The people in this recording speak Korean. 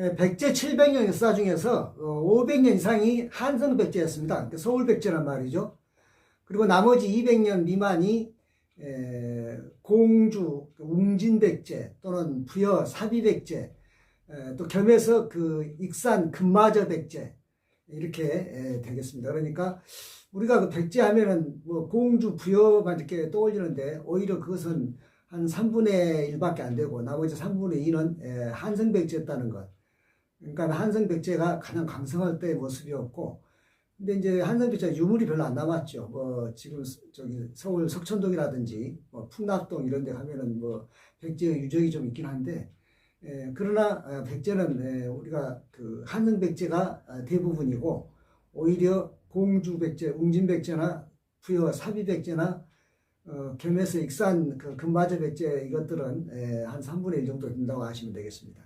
예, 백제 700년 역사 중에서 500년 이상이 한성 백제였습니다. 그러니까 서울 백제란 말이죠. 그리고 나머지 200년 미만이 에, 공주, 웅진 백제 또는 부여 사비 백제, 에, 또 겸해서 그 익산 금마저 백제 이렇게 에, 되겠습니다. 그러니까 우리가 그 백제 하면은 뭐 공주, 부여만 이렇게 떠올리는데 오히려 그것은 한 3분의 1밖에 안 되고 나머지 3분의 2는 에, 한성 백제였다는 것. 그러니까 한성 백제가 가장 강성할 때의 모습이었고 근데 이제 한성 백제 유물이 별로 안 남았죠. 뭐 지금 저기 서울 석천동이라든지 뭐 풍납동 이런 데 가면은 뭐 백제 유적이 좀 있긴 한데 에, 그러나 어, 백제는 에, 우리가 그 한성 백제가 어, 대부분이고 오히려 공주 백제, 웅진 백제나 부여 사비 백제나 어, 겸해서 익산 그 금마저 백제 이것들은 에, 한 3분의 1 정도 된다고 하시면 되겠습니다.